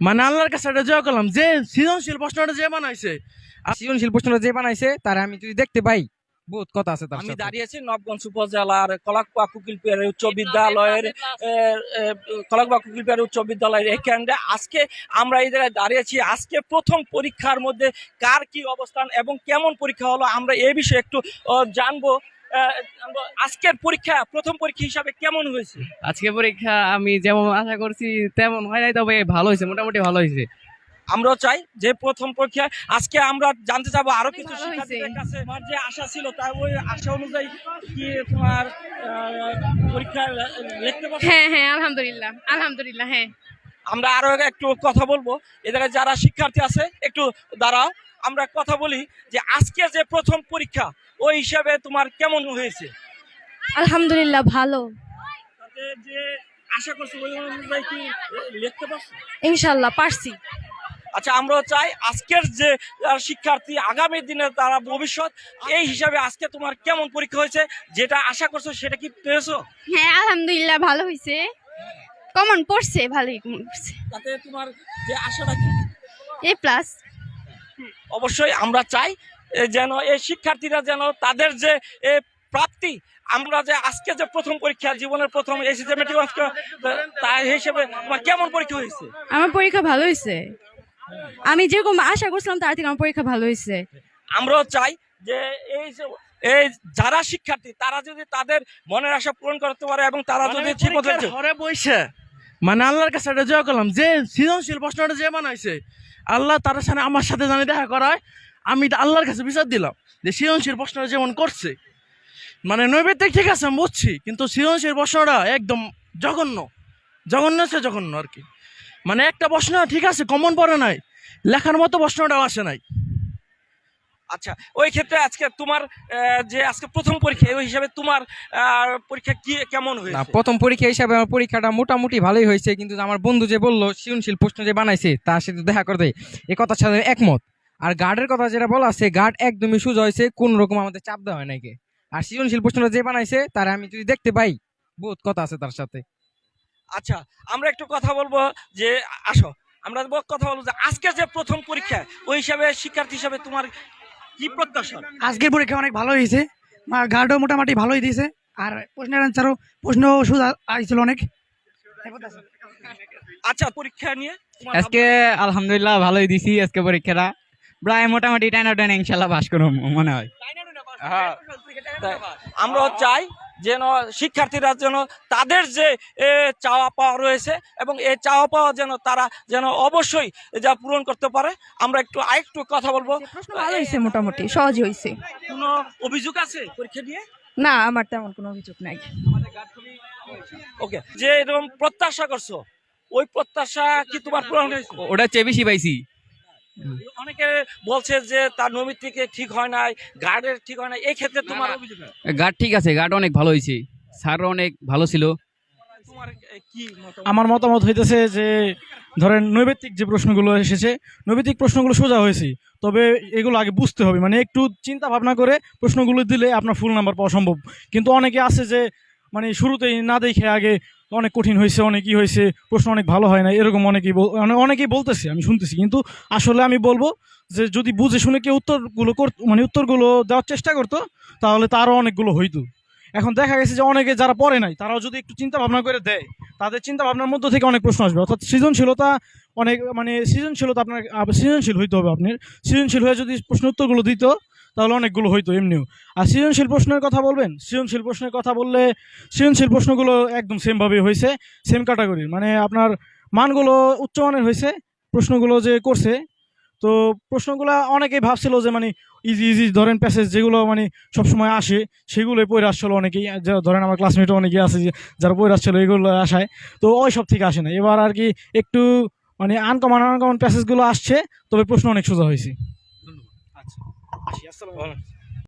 মানে আল্লাহর কাছে এটা জয় করলাম যে সৃজনশীল প্রশ্নটা যে বানাইছে। আর সৃজনশীল প্রশ্নটা যে বানাইছে তারা আমি যদি দেখতে পাই বহুত কথা আছে তার আমি সাথে। দাঁড়িয়েছি নবগঞ্জ উপজেলার কলাকপা কুকিলপিয়ার উচ্চ বিদ্যালয়ের কলাকপা কুকিলপিয়ার উচ্চ বিদ্যালয়ের এই কেন্দ্রে আজকে আমরা এই জায়গায় দাঁড়িয়েছি। আজকে প্রথম পরীক্ষার মধ্যে কার কি অবস্থান এবং কেমন পরীক্ষা হলো আমরা এই বিষয়ে একটু জানব। আজকের পরীক্ষা প্রথম পরীক্ষা হিসাবে কেমন হয়েছে? আজকে পরীক্ষা আমি যেমন আশা করছি তেমন হয় নাই তবে ভালো হয়েছে মোটামুটি ভালো হয়েছে। আমরাও চাই যে প্রথম পরীক্ষা আজকে আমরা জানতে চাবো আরও কিছু ভালো হয়েছে। শিক্ষার্থীদের কাছে আমার যে আশা ছিল তার ওই আশা অনুযায়ী কি তোমার আহ, পরীক্ষা লিখতে পারছ? হ্যাঁ হ্যাঁ আলহামদুলিল্লাহ আলহামদুলিল্লাহ হ্যাঁ। আমরা আরও একটু কথা বলব এ জায়গায় যারা শিক্ষার্থী আছে একটু দাঁড়াও আমরা কথা বলি যে আজকে যে প্রথম পরীক্ষা ওই হিসাবে তোমার কেমন হয়েছে? আলহামদুলিল্লাহ ভালো। তাতে যে আশা করছ ওই অনুযায়ী কি লিখতে পারছ? ইনশাল্লাহ পারছি। আচ্ছা আমরাও চাই আজকের যে শিক্ষার্থী আগামী দিনে তারা ভবিষ্যৎ এই হিসাবে আজকে তোমার কেমন পরীক্ষা হয়েছে যেটা আশা করছ সেটা কি পেয়েছ? হ্যাঁ আলহামদুলিল্লাহ ভালো হয়েছে। কমন পড়ছে ভালোই কমন পড়ছে। তাতে তোমার যে আশাটা কি? A plus. অবশ্যই আমরা চাই যেন এই শিক্ষার্থীরা যেন তাদের যে প্রাপ্তি আমরা যে আজকে যে প্রথম পরীক্ষা জীবনের প্রথম এসেছে মেট্রিক তার হিসেবে তোমার কেমন পরীক্ষা হয়েছে? আমার পরীক্ষা ভালো হয়েছে। আমি যেরকম আশা করছিলাম তার থেকে আমার পরীক্ষা ভালো হয়েছে। আমরাও চাই যে এই যে এই যারা শিক্ষার্থী তারা যদি তাদের মনের আশা পূরণ করতে পারে এবং তারা যদি ঠিক মতো ঘরে বসে মানে আল্লাহর কাছে এটা জয় করলাম যে সৃজনশীল প্রশ্নটা যে বানাইছে আল্লাহ তার সাথে আমার সাথে জানি দেখা করায় আমি এটা আল্লাহর কাছে বিচার দিলাম যে সৃজনশীল প্রশ্নটা যেমন করছে মানে নৈবেদ্যিক ঠিক আছে আমি বুঝছি কিন্তু সৃজনশীল প্রশ্নটা একদম জঘন্য জঘন্য সে জঘন্য আর কি। মানে একটা প্রশ্ন ঠিক আছে কমন পড়ে নাই লেখার মতো প্রশ্নটাও আসে নাই। আচ্ছা ওই ক্ষেত্রে আজকে তোমার যে আজকে প্রথম পরীক্ষা ওই হিসাবে তোমার পরীক্ষা কি কেমন হয়েছে? না প্রথম পরীক্ষা হিসাবে আমার পরীক্ষাটা মোটামুটি ভালোই হয়েছে কিন্তু আমার বন্ধু যে বলল সৃজনশীল প্রশ্ন যে বানাইছে তার সাথে দেখা করতে এ কথার সাথে একমত। আর গার্ডের কথা যেটা বলা আছে গার্ড একদমই সোজা হয়েছে কোন রকম আমাদের চাপ দেওয়া হয় নাকি। আর সৃজনশীল প্রশ্নটা যে বানাইছে তারা আমি যদি দেখতে পাই বহুত কথা আছে তার সাথে। আচ্ছা আমরা একটু কথা বলব যে আসো আমরা কথা বলব যে আজকে যে প্রথম পরীক্ষা ওই হিসাবে শিক্ষার্থী হিসাবে তোমার কি প্রত্যাশা? আজকের পরীক্ষা অনেক ভালো হয়েছে। গার্ডও মোটামুটি ভালোই দিয়েছে। আর প্রশ্নের অ্যান্সারও প্রশ্ন সুদা আইছিল অনেক। আচ্ছা পরীক্ষা নিয়ে আজকে আলহামদুলিল্লাহ ভালোই দিছি আজকে পরীক্ষাটা। প্রায় মোটামুটি টেন আউট টেন ইনশাল্লাহ পাস করব মনে হয়। হ্যাঁ। তাই আমরাও চাই যেন শিক্ষার্থীরা যেন তাদের যে চাওয়া পাওয়া রয়েছে এবং এই চাওয়া পাওয়া যেন তারা যেন অবশ্যই যা পূরণ করতে পারে আমরা একটু আরেকটু কথা বলব। ভালো হয়েছে মোটামুটি সহজ হয়েছে কোনো অভিযোগ আছে পরীক্ষা নিয়ে? না আমার তেমন কোনো অভিযোগ নাই। ওকে যে এরকম প্রত্যাশা করছ ওই প্রত্যাশা কি তোমার পূরণ হয়েছে? ওটা চেয়ে বেশি পাইছি। অনেকে বলছে যে তার থেকে ঠিক হয় নাই গার্ডের ঠিক হয় নাই এই ক্ষেত্রে তোমার না। অভিযোগ গার্ড ঠিক আছে গার্ড অনেক ভালো হয়েছে স্যারও অনেক ভালো ছিল? আমার মতামত হইতেছে যে ধরেন নৈবেত্তিক যে প্রশ্নগুলো এসেছে নৈবেত্তিক প্রশ্নগুলো সোজা হয়েছে তবে এগুলো আগে বুঝতে হবে মানে একটু চিন্তা ভাবনা করে প্রশ্নগুলো দিলে আপনার ফুল নাম্বার পাওয়া সম্ভব কিন্তু অনেকে আছে যে মানে শুরুতেই না দেখে আগে অনেক কঠিন হয়েছে অনেকই হয়েছে, প্রশ্ন অনেক ভালো হয় না এরকম অনেকেই অনেকেই বলতেছে, আমি শুনতেছি। কিন্তু আসলে আমি বলব যে যদি বুঝে শুনে কেউ উত্তরগুলো কর মানে উত্তরগুলো দেওয়ার চেষ্টা করতো, তাহলে তারও অনেকগুলো হইতো। এখন দেখা গেছে যে অনেকে যারা পড়ে নাই, তারাও যদি একটু চিন্তা ভাবনা করে দেয়, তাদের চিন্তা ভাবনার মধ্য থেকে অনেক প্রশ্ন আসবে। অর্থাৎ সৃজনশীলতা অনেক মানে সৃজনশীলতা আপনার সৃজনশীল হইতে হবে আপনার। সৃজনশীল হয়ে যদি প্রশ্ন উত্তরগুলো দিত তাহলে অনেকগুলো হইতো এমনিও। আর সৃজনশীল প্রশ্নের কথা বলবেন? সৃজনশীল প্রশ্নের কথা বললে সৃজনশীল প্রশ্নগুলো একদম সেমভাবে হয়েছে সেম ক্যাটাগরির মানে আপনার মানগুলো উচ্চমানের হয়েছে প্রশ্নগুলো যে করছে, তো প্রশ্নগুলো অনেকেই ভাবছিল যে মানে ইজি ইজি ধরেন প্যাসেজ যেগুলো মানে সবসময় আসে, সেগুলোই পড়ে আসছিল অনেকেই। ধরেন আমার ক্লাসমেটও অনেকেই আছে যে, যারা পড়ে আসছিল এগুলো আসায়। তো ওই সব থেকে আসে না। এবার আর কি একটু মানে আনকমন আনকমন প্যাসেজগুলো আসছে, তবে প্রশ্ন অনেক সোজা হয়েছে আচ্ছা আসি আসসালামু আলাইকুম